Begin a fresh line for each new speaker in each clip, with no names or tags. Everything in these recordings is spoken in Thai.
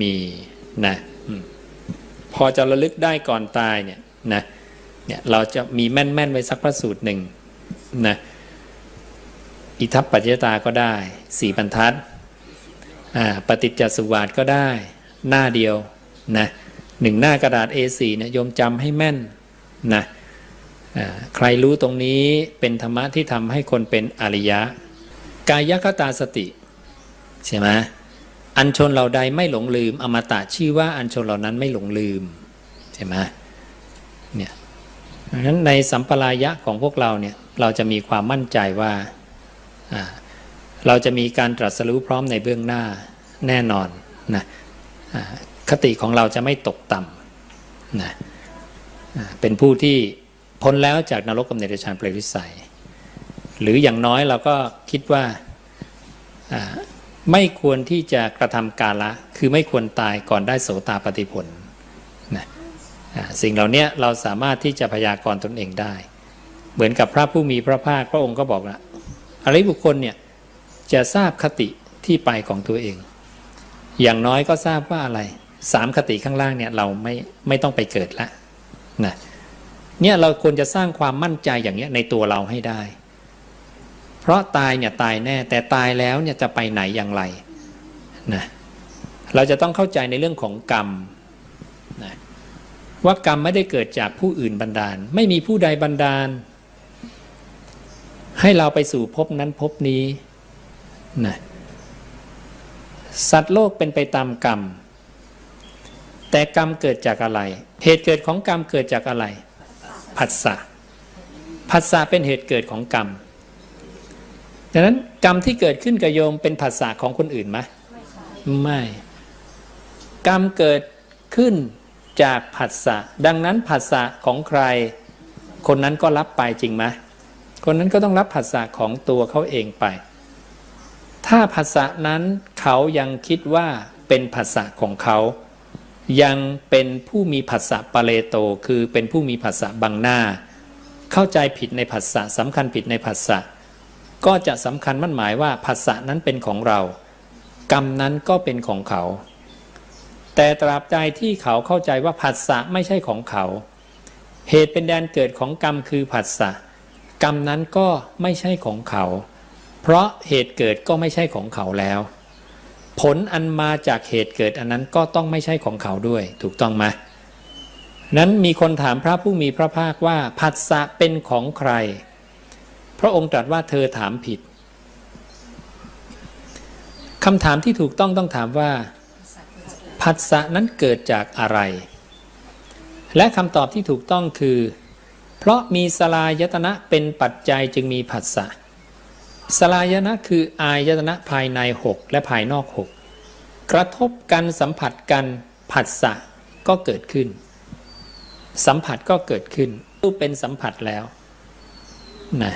มีนะพอจะระลึกได้ก่อนตายเนี่ยนะเนี่ยเราจะมีแม่นๆไว้สักพระสูตรหนึ่งนะอิทัปปัจจตาก็ได้สี่บรรทัดอ่าปฏิจจสุวาทก็ได้ หน้าเดียวนะหนึ่งหน้ากระดาษ A4 เนี่ยโยมจำให้แม่นนะใครรู้ตรงนี้เป็นธรรมะที่ทำให้คนเป็นอริยะ กายคตาสติ ใช่ไหม อันชนเหล่าใดไม่หลงลืม อมตะชื่อว่าอันชนเหล่านั้นไม่หลงลืมใช่ไหมเนี่ยเพราะฉะนั้นในสัมปรายะของพวกเราเนี่ยเราจะมีความมั่นใจว่าเราจะมีการตรัสรู้พร้อมในเบื้องหน้าแน่นอนนะคติของเราจะไม่ตกต่ำนะเป็นผู้ที่พ้นแล้วจากนรกกำเนิดฌานเปรตวิสัย หรืออย่างน้อยเราก็คิดว่า ไม่ควรที่จะกระทำกาละ คือไม่ควรตายก่อนได้โสตาปฏิผลนะสิ่งเหล่านี้เราสามารถที่จะพยากรณ์ตนเองได้ เหมือนกับพระผู้มีพระภาคพระองค์ก็บอกว่าอริบุคคลเนี่ยจะทราบคติที่ไปของตัวเอง อย่างน้อยก็ทราบว่าอะไรสามคติข้างล่างเนี่ยเราไม่ไม่ต้องไปเกิดละนะเนี่ยเราควรจะสร้างความมั่นใจอย่างเนี้ยในตัวเราให้ได้ เพราะตายเนี่ยตายแน่ แต่ตายแล้วเนี่ยจะไปไหนอย่างไรนะเราจะต้องเข้าใจในเรื่องของกรรมนะว่ากรรมไม่ได้เกิดจากผู้อื่นบันดาล ไม่มีผู้ใดบันดาล ให้เราไปสู่ภพนั้นภพนี้นะสัตว์โลกเป็นไปตามกรรม แต่กรรมเกิดจากอะไร เหตุเกิดของกรรมเกิดจากอะไรผัสสะผัสสะเป็นเหตุเกิดของกรรม ดังนั้นกรรมที่เกิดขึ้นกับโยมเป็นภาษาของคนอื่นไหมไม่ กรรมเกิดขึ้นจากผัสสะดังนั้นผัสสะของใคร คนนั้นก็รับไปจริงไหมคนนั้นก็ต้องรับผัสสะของตัวเขาเองไป ถ้าผัสสะนั้นเขายังคิดว่าเป็นผัสสะของเขา ยังเป็นผู้มีผัสสะปะเลโต คือเป็นผู้มีผัสสะบังหน้า เข้าใจผิดในผัสสะสำคัญผิดในผัสสะ ก็จะสำคัญมั่นหมายว่าผัสสะนั้นเป็นของเรา กรรมนั้นก็เป็นของเขา แต่ตราบใดที่เขาเข้าใจว่าผัสสะไม่ใช่ของเขา เหตุเป็นแดนเกิดของกรรมคือผัสสะกรรมนั้นก็ไม่ใช่ของเขา เพราะเหตุเกิดก็ไม่ใช่ของเขาแล้ว ผลอันมาจากเหตุเกิดอันนั้นก็ต้องไม่ใช่ของเขาด้วย ถูกต้องไหมนั้นมีคนถามพระผู้มีพระภาคว่าผัสสะเป็นของใคร พระองค์ตรัสว่าเธอถามผิดคำถามที่ถูกต้องต้องถามว่าผัสสะนั้นเกิดจากอะไร และคำตอบที่ถูกต้องคือ เพราะมีสลายตนะเป็นปัจจัยจึงมีผัสสะสลายนะคืออายตนะภายใน 6 และภายนอก 6 กระทบกันสัมผัสกันผัสสะก็เกิดขึ้น สัมผัสก็เกิดขึ้นรูปเป็นสัมผัสแล้วนะ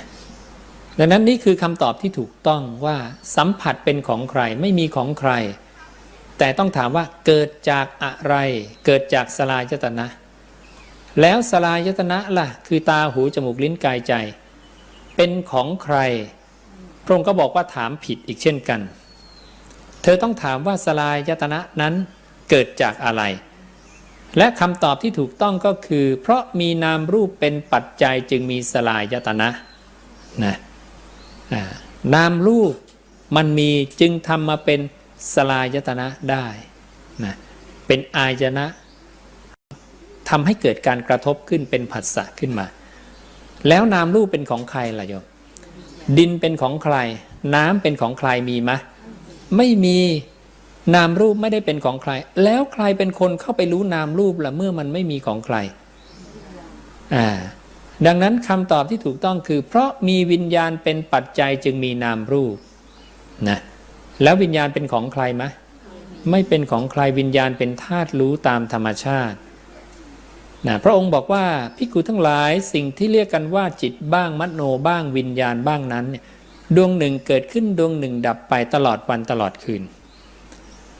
ดังนั้นนี่คือคำตอบที่ถูกต้องว่าสัมผัสเป็นของใครไม่มีของใคร แต่ต้องถามว่าเกิดจากอะไร เกิดจากสลายตนะ แล้วสลายตนะล่ะ คือตาหูจมูกลิ้นกายใจ เป็นของใคร พระองค์ก็บอกว่าถามผิดอีกเช่นกัน เธอต้องถามว่าสลายตนะนั้นเกิดจากอะไร และคำตอบที่ถูกต้องก็คือ เพราะมีนามรูปเป็นปัจจัยจึงมีสลายตนะนะ นามรูปมันมีจึงทำมาเป็นสลายตนะได้นะเป็นอายนะทำให้เกิดการกระทบขึ้นเป็นผัสสะขึ้นมา แล้วนามรูปเป็นของใครล่ะโยมดินเป็นของใคร น้ำเป็นของใครมีไหมไม่มีนามรูปไม่ได้เป็นของใคร แล้วใครเป็นคนเข้าไปรู้นามรูปล่ะเมื่อมันไม่มีของใครอ่า ดังนั้นคำตอบที่ถูกต้องคือ เพราะมีวิญญาณเป็นปัจจัยจึงมีนามรูปนะแล้ววิญญาณเป็นของใครไหมไม่เป็นของใครวิญญาณเป็นธาตุรู้ตามธรรมชาตินะพระองค์บอกว่าพิกุทั้งหลายสิ่งที่เรียกกันว่าจิตบ้างมโนบ้างวิญญาณบ้างนั้นเนี่ยดวงหนึ่งเกิดขึ้นดวงหนึ่งดับไปตลอดวันตลอดคืน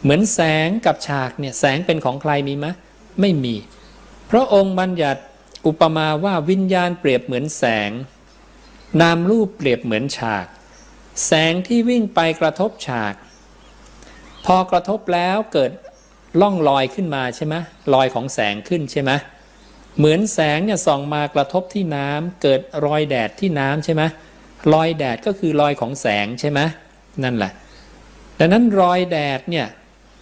เหมือนแสงกับฉากเนี่ยแสงเป็นของใครมีไหมไม่มี พระองค์บัญญัติ อุปมาว่าวิญญาณเปรียบเหมือนแสง นามรูปเปรียบเหมือนฉาก แสงที่วิ่งไปกระทบฉาก พอกระทบแล้วเกิดล่องลอยขึ้นมาใช่ไหมลอยของแสงขึ้นใช่ไหมเหมือนแสงเนี่ยส่องมากระทบที่น้ำเกิดรอยแดดที่น้ำใช่ไหมรอยแดดก็คือรอยของแสงใช่ไหมนั่นแหละ ดังนั้นรอยแดดเนี่ย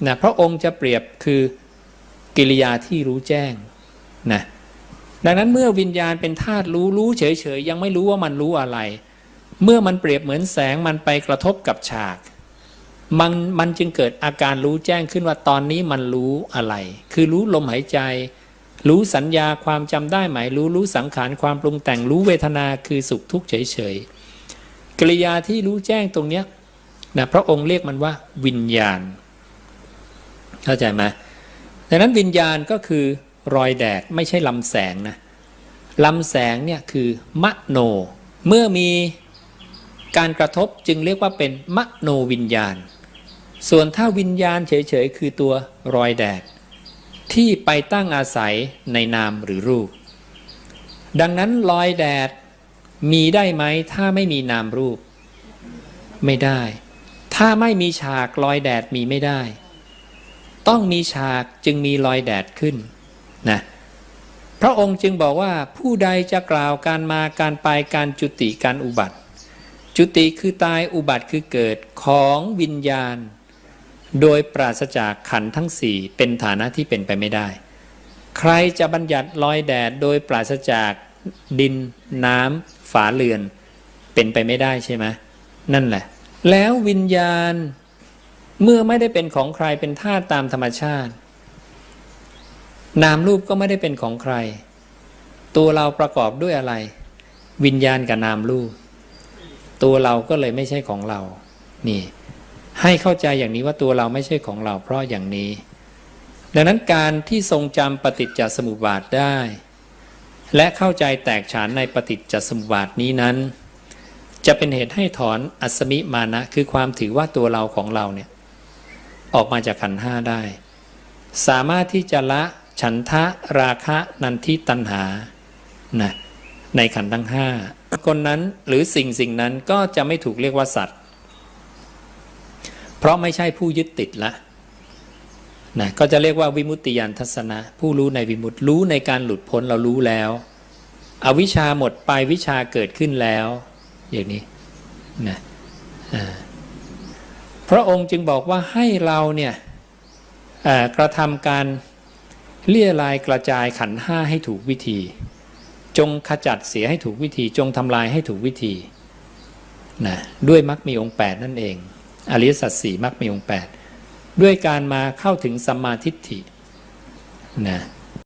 นะพระองค์จะเปรียบคือกิริยาที่รู้แจ้งนะ ดังนั้นเมื่อวิญญาณเป็นธาตุรู้รู้เฉยๆยังไม่รู้ว่ามันรู้อะไร เมื่อมันเปรียบเหมือนแสงมันไปกระทบกับฉาก มันมันจึงเกิดอาการรู้แจ้งขึ้นว่าตอนนี้มันรู้อะไร คือรู้ลมหายใจ รู้สัญญาความจำได้หมายรู้รู้สังขารความปรุงแต่งรู้เวทนาคือสุขทุกข์เฉยๆกิริยาที่รู้แจ้งตรงเนี้ยนะพระองค์เรียกมันว่าวิญญาณ เข้าใจไหมดังนั้นวิญญาณก็คือ รอยแดดไม่ใช่ลำแสงนะลำแสงเนี่ยคือมโน เมื่อมีการกระทบจึงเรียกว่าเป็นมโนวิญญาณ ส่วนถ้าวิญญาณเฉยๆ คือตัวรอยแดด ที่ไปตั้งอาศัยในนามหรือรูป ดังนั้นรอยแดดมีได้ไหมถ้าไม่มีนามรูป ไม่ได้ ถ้าไม่มีฉากรอยแดดมีไม่ได้ ต้องมีฉากจึงมีรอยแดดขึ้น นะพระองค์จึงบอกว่าผู้ใดจะกล่าวการมาการไปการจุติการอุบัติ จุติคือตายอุบัติคือเกิดของวิญญาณ โดยปราศจากขันทั้งสี่เป็นฐานะที่เป็นไปไม่ได้ ใครจะบัญญัติลอยแดดโดยปราศจากดิน น้ำฝาเรือน เป็นไปไม่ได้ใช่ไหมนั่นแหละ แล้ววิญญาณเมื่อไม่ได้เป็นของใครเป็นธาตุตามธรรมชาติ นามรูปก็ไม่ได้เป็นของใคร ตัวเราประกอบด้วยอะไร วิญญาณกับนามรูป ตัวเราก็เลยไม่ใช่ของเรา นี่ ให้เข้าใจอย่างนี้ว่าตัวเราไม่ใช่ของเรา เพราะอย่างนี้ ดังนั้นการที่ทรงจำปฏิจจสมุปบาทได้ และเข้าใจแตกฉานในปฏิจจสมุปบาทนี้นั้น จะเป็นเหตุให้ถอนอัศมิมานะ คือความถือว่าตัวเราของเราเนี่ยออกมาจากขันห้าได้ สามารถที่จะละ ฉันทะราคะนันทิตัณหานะในขันธ์ทั้งห้าคนนั้นหรือสิ่งสิ่งนั้นก็จะไม่ถูกเรียกว่าสัตว์ เพราะไม่ใช่ผู้ยึดติดละนะก็จะเรียกว่าวิมุตติยานทัศนะ ผู้รู้ในวิมุตติรู้ในการหลุดพ้นเรารู้แล้ว อวิชชาหมดไปวิชาเกิดขึ้นแล้ว อย่างนี้นะพระองค์จึงบอกว่าให้เราเนี่ยกระทำการ เลี่ยลายกระจายขันห้าให้ถูกวิธี จงขจัดเสียให้ถูกวิธี จงทำลายให้ถูกวิธีนะด้วยมรรคมีองค์ 8 นั่นเอง อริยสัจสี่มรรคมีองค์ 8 ด้วยการมาเข้าถึงสัมมาทิฏฐินะ